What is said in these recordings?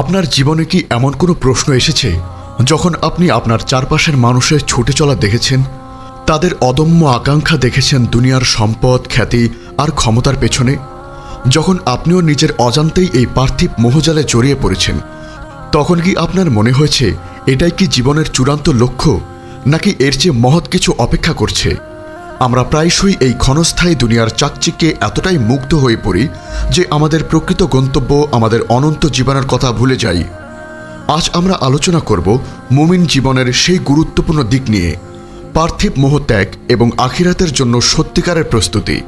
আপনার জীবনে কি এমন কোনো প্রশ্ন এসেছে? যখন আপনি আপনার চারপাশের মানুষের ছুটে চলা দেখেছেন, তাদের অদম্য আকাঙ্ক্ষা দেখেছেন দুনিয়ার সম্পদ, খ্যাতি আর ক্ষমতার পেছনে? যখন আপনিও নিজের অজান্তেই এই পার্থিব মোহজালে জড়িয়ে পড়েছেন, তখন কি আপনার মনে হয়েছে, এটাই কি জীবনের চূড়ান্ত লক্ষ্য, নাকি এর চেয়ে মহৎ কিছু অপেক্ষা করছে? আমরা প্রায়শই এই ক্ষণস্থায়ী দুনিয়ার চাকচিকে এতটাই মুগ্ধ হয়ে পড়ি যে আমাদের প্রকৃত গন্তব্য আমাদের অনন্ত জীবনের কথা ভুলে যাই। আজ আমরা আলোচনা করব মুমিন জীবনের সেই গুরুত্বপূর্ণ দিক নিয়ে, পার্থিব মোহত্যাগ এবং আখিরাতের জন্য সত্যিকারের প্রস্তুতি।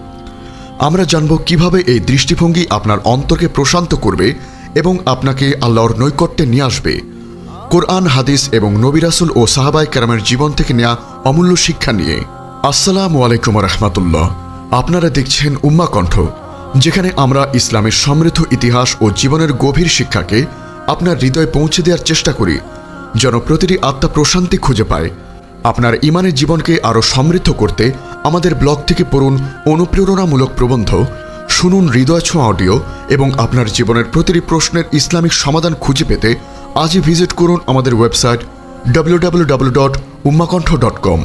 আমরা জানব কীভাবে এই দৃষ্টিভঙ্গি আপনার অন্তরকে প্রশান্ত করবে এবং আপনাকে আল্লাহর নৈকট্যে নিয়ে আসবে। কোরআন, হাদিস এবং নবিরাসুল ও সাহাবাই কেরামের জীবন থেকে নেওয়া অমূল্য শিক্ষা নিয়ে। আসসালামু আলাইকুম রহমতুল্লাহ। আপনারা দেখছেন উম্মা কণ্ঠ, যেখানে আমরা ইসলামের সমৃদ্ধ ইতিহাস ও জীবনের গভীর শিক্ষাকে আপনার হৃদয়ে পৌঁছে দেওয়ার চেষ্টা করি, যেন প্রতিটি আত্মা প্রশান্তি খুঁজে পায়। আপনার ইমানের জীবনকে আরও সমৃদ্ধ করতে আমাদের ব্লগ থেকে পড়ুন অনুপ্রেরণামূলক প্রবন্ধ, শুনুন হৃদয় ছোঁয়া অডিও এবং আপনার জীবনের প্রতিটি প্রশ্নের ইসলামিক সমাধান খুঁজে পেতে আজই ভিজিট করুন আমাদের website W W W dot Ummakantha dot com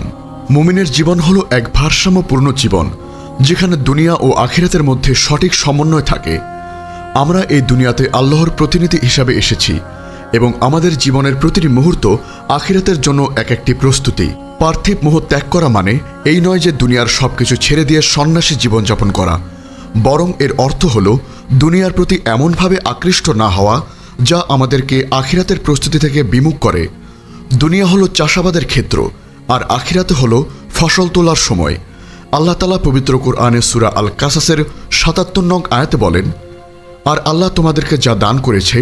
মুমিনের জীবন হলো এক ভারসাম্যপূর্ণ জীবন, যেখানে দুনিয়া ও আখিরাতের মধ্যে সঠিক সমন্বয় থাকে। আমরা এই দুনিয়াতে আল্লাহর প্রতিনিধি হিসাবে এসেছি এবং আমাদের জীবনের প্রতিটি মুহূর্ত আখিরাতের জন্য এক একটি প্রস্তুতি। পার্থিব মোহ ত্যাগ করা মানে এই নয় যে দুনিয়ার সব কিছু ছেড়ে দিয়ে সন্ন্যাসী জীবনযাপন করা, বরং এর অর্থ হল দুনিয়ার প্রতি এমনভাবে আকৃষ্ট না হওয়া, যা আমাদেরকে আখিরাতের প্রস্তুতি থেকে বিমুখ করে। দুনিয়া হলো চাষাবাদের ক্ষেত্র আর আখিরাতে হলো ফসল তোলার সময়। আল্লাহ তালা পবিত্র কোরআনে সুরা আল কাসাসের সাতাত্তর নং আয়াতে বলেন, আর আল্লাহ তোমাদেরকে যা দান করেছে,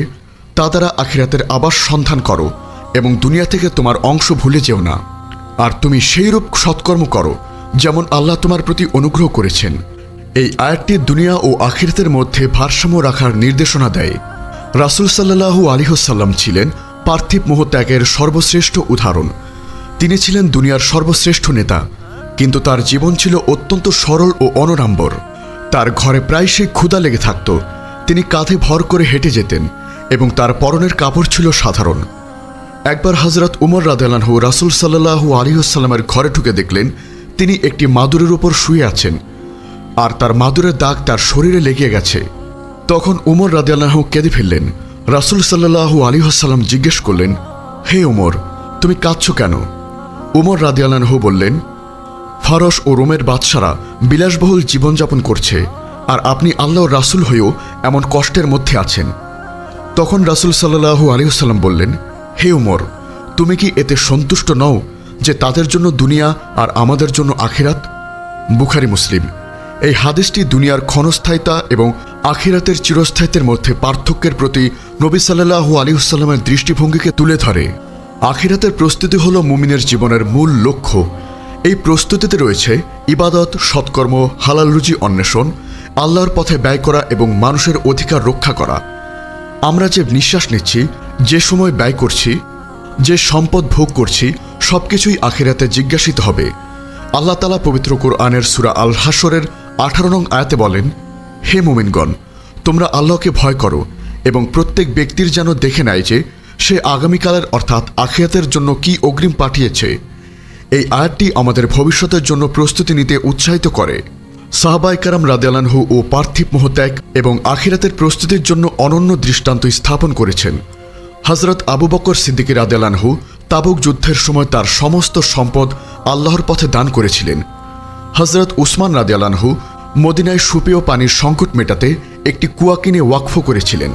তা দ্বারা আখিরাতের আবাস সন্ধান করো এবং দুনিয়া থেকে তোমার অংশ ভুলে যেও না। আর তুমি সেইরূপ সৎকর্ম করো যেমন আল্লাহ তোমার প্রতি অনুগ্রহ করেছেন। এই আয়াতটি দুনিয়া ও আখিরাতের মধ্যে ভারসাম্য রাখার নির্দেশনা দেয়। রাসুল সাল্লাহু আলিহসাল্লাম ছিলেন পার্থিব মোহত্যাগের সর্বশ্রেষ্ঠ উদাহরণ। তিনি ছিলেন দুনিয়ার সর্বশ্রেষ্ঠ নেতা, কিন্তু তার জীবন ছিল অত্যন্ত সরল ও অনরাম্বর তার ঘরে প্রায়শই ক্ষুদা লেগে থাকত। তিনি কাঁধে ভর করে হেঁটে যেতেন এবং তার পরনের কাপড় ছিল সাধারণ। একবার হজরত উমর রাদেলানহু রাসুল সাল্লাহু আলিহাসাল্লামের ঘরে ঢুকে দেখলেন, তিনি একটি মাদুরের উপর শুয়ে আছেন আর তার মাদুরের দাগ তার শরীরে লেগে গেছে। তখন উমর রাদিয়াল্লাহ কেঁদে ফেললেন। রাসুল সাল্লাহু আলিহাসাল্লাম জিজ্ঞেস করলেন, হে উমর, তুমি কাঁদছ কেন? উমর রাদিয়াল্লাহু বললেন, ফারস ও রোমের বাদশারা বিলাসবহুল জীবনযাপন করছে আর আপনি আল্লাহর রাসুল হয়েও এমন কষ্টের মধ্যে আছেন। তখন রাসুল সাল্লাহু আলিহাল্লাম বললেন, হে উমর, তুমি কি এতে সন্তুষ্ট নও যে তাদের জন্য দুনিয়া আর আমাদের জন্য আখিরাত? বুখারি, মুসলিম। এই হাদিসটি দুনিয়ার ক্ষণস্থায়িতা এবং আখিরাতের চিরস্থায়িত্বের মধ্যে পার্থক্যের প্রতি নবী সাল্লাহু আলিহুসাল্লামের দৃষ্টিভঙ্গিকে তুলে ধরে। আখিরাতের প্রস্তুতি হল মুমিনের জীবনের মূল লক্ষ্য। এই প্রস্তুতিতে রয়েছে ইবাদত, সৎকর্ম, হালাল রুজি অন্বেষণ, আল্লাহর পথে ব্যয় করা এবং মানুষের অধিকার রক্ষা করা। আমরা যে নিঃশ্বাস নিচ্ছি, যে সময় ব্যয় করছি, যে সম্পদ ভোগ করছি, সবকিছুই আখিরাতে জিজ্ঞাসিত হবে। আল্লাহ তালা পবিত্র কোরআনের সুরা আল হাসরের আঠারো নং আয়াতে বলেন, হে মোমিনগণ, তোমরা আল্লাহকে ভয় করো এবং প্রত্যেক ব্যক্তির যেন দেখে নেয় যে সে আগামীকালের অর্থাৎ আখিয়াতের জন্য কি অগ্রিম পাঠিয়েছে? এই আয়াতটি আমাদের ভবিষ্যতের জন্য প্রস্তুতি নিতে উৎসাহিত করে। সাহাবাই কারাম রাদেলানহু ও পার্থিব মহত্যাগ এবং আখিরাতের প্রস্তুতির জন্য অনন্য দৃষ্টান্ত স্থাপন করেছেন। হজরত আবু বকর সিদ্দিকী রাদেলানহু তাবুক যুদ্ধের সময় তার সমস্ত সম্পদ আল্লাহর পথে দান করেছিলেন। হজরত উসমান রাদিয়ালানহু মদিনায় সুপেয় পানির সংকট মেটাতে একটি কুয়া কিনে ওয়াকফ করেছিলেন।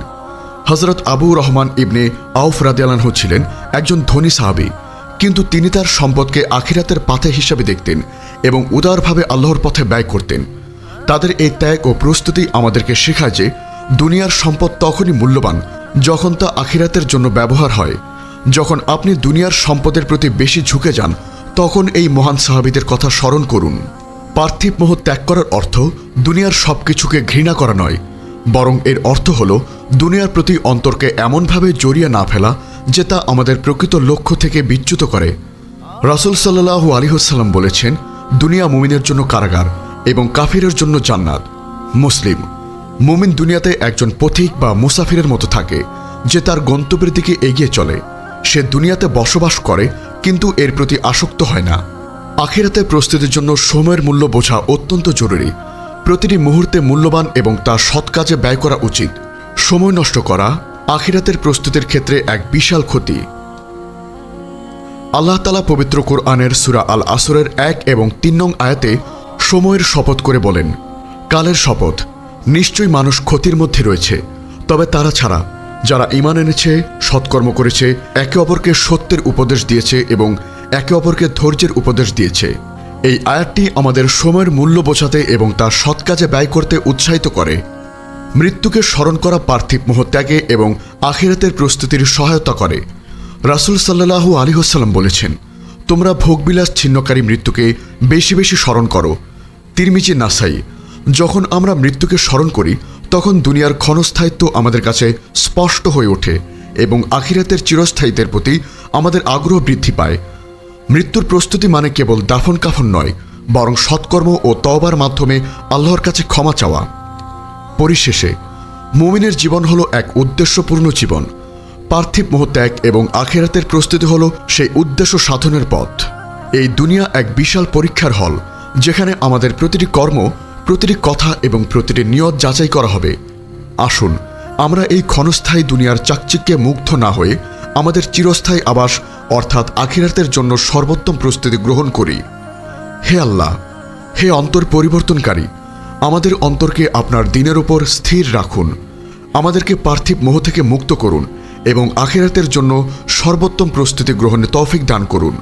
হজরত আবু রহমান ইবনে আউফ রাদিয়ালানহু ছিলেন একজন ধনী সাহাবী। কিন্তু তিনি তার সম্পদকে আখিরাতের পাথে হিসাবে দেখতেন এবং উদারভাবে আল্লাহর পথে ব্যয় করতেন। তাদের এই ত্যাগ ও প্রস্তুতি আমাদেরকে শেখায় যে, দুনিয়ার সম্পদ তখনই মূল্যবান যখন তা আখিরাতের জন্য ব্যবহার হয়। যখন আপনি দুনিয়ার সম্পদের প্রতি বেশি ঝুঁকে যান, তখন এই মহান সাহাবিদের কথা স্মরণ করুন। পার্থিব মোহ ত্যাগ করার অর্থ, দুনিয়ার সবকিছুকে ঘৃণা করা নয় বরং এর অর্থ হল, দুনিয়ার প্রতি অন্তরকে এমনভাবে জড়িয়ে না ফেলা যে তা আমাদের প্রকৃত লক্ষ্য থেকে বিচ্যুত করে। রাসুল সাল্লাহু আলিহসাল্লাম বলেছেন, দুনিয়া মুমিনের জন্য কারাগার এবং কাফিরের জন্য জান্নাত। মুসলিম, মুমিন দুনিয়াতে একজন পথিক বা মুসাফিরের মতো থাকে, যে তার গন্তব্যের দিকে এগিয়ে চলে। সে দুনিয়াতে বসবাস করে, কিন্তু এর প্রতি আসক্ত হয় না। আখিরাতে প্রস্তুতির জন্য সময়ের মূল্য বোঝা অত্যন্ত জরুরি। প্রতিটি মুহূর্তে মূল্যবান এবং তা সৎ কাজে ব্যয় করা উচিত। সময় নষ্ট করা, আখিরাতের প্রস্তুতির ক্ষেত্রে এক বিশাল ক্ষতি। আল্লাহ তালা পবিত্র কোরআনের সুরা আল আসরের এক এবং তিন নং আয়াতে সময়ের শপথ করে বলেন, কালের শপথ, নিশ্চয়ই মানুষ ক্ষতির মধ্যে রয়েছে। তবে তারা ছাড়া, যারা ইমান এনেছে, সৎকর্ম করেছে, একে অপরকে সত্যের উপদেশ দিয়েছে এবং একে অপরকে ধৈর্যের উপদেশ দিয়েছে। এই আয়াতটি আমাদের সময়ের মূল্য বোঝাতে এবং তা সৎ কাজে ব্যয় করতে উৎসাহিত করে। মৃত্যুকে স্মরণ করা পার্থিব মোহ ত্যাগে এবং আখিরাতের প্রস্তুতির সহায়তা করে। রাসুল সাল্লাহু আলী হাসাল্লাম বলেছেন, তোমরা ভোগবিলাস ছিন্নকারী মৃত্যুকে বেশি বেশি স্মরণ করো। তিরমিচি নাসাই, যখন আমরা মৃত্যুকে স্মরণ করি, তখন দুনিয়ার ক্ষণস্থায়িত্ব আমাদের কাছে স্পষ্ট হয়ে ওঠে এবং আখিরাতের চিরস্থায়িত্বের প্রতি আমাদের আগ্রহ বৃদ্ধি পায়। মৃত্যুর প্রস্তুতি মানে কেবল দাফন কাফন নয়, বরং সৎকর্ম ও তওবার মাধ্যমে আল্লাহর কাছে ক্ষমা চাওয়া। পরিশেষে, মুমিনের জীবন হলো এক উদ্দেশ্যপূর্ণ জীবন। পার্থিব মোহত্যাগ এবং আখেরাতের প্রস্তুতি হলো সেই উদ্দেশ্য সাধনের পথ। এই দুনিয়া এক বিশাল পরীক্ষার হল, যেখানে আমাদের প্রতিটি কর্ম, প্রতিটি কথা এবং প্রতিটি নিয়ত যাচাই করা হবে। আসুন, আমরা এই ক্ষণস্থায়ী দুনিয়ার চাকচিক্যে মুগ্ধ না হয়ে আমাদের চিরস্থায়ী আবাস অর্থাৎ আখিরাতের জন্য সর্বোত্তম প্রস্তুতি গ্রহণ করি। হে আল্লাহ, হে অন্তর পরিবর্তনকারী, আমাদের অন্তরকে আপনার দিনের ওপর স্থির রাখুন। আমাদেরকে পার্থিব মোহ থেকে মুক্ত করুন এবং আখিরাতের জন্য সর্বোত্তম প্রস্তুতি গ্রহণে তৌফিক দান করুন।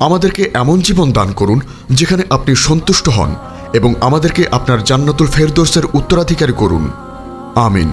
আমাদেরকে এমন জীবন দান করুন যেখানে আপনি সন্তুষ্ট হন এবং আমাদেরকে আপনার জান্নাতুল ফেরদোসের উত্তরাধিকারী করুন। আমিন।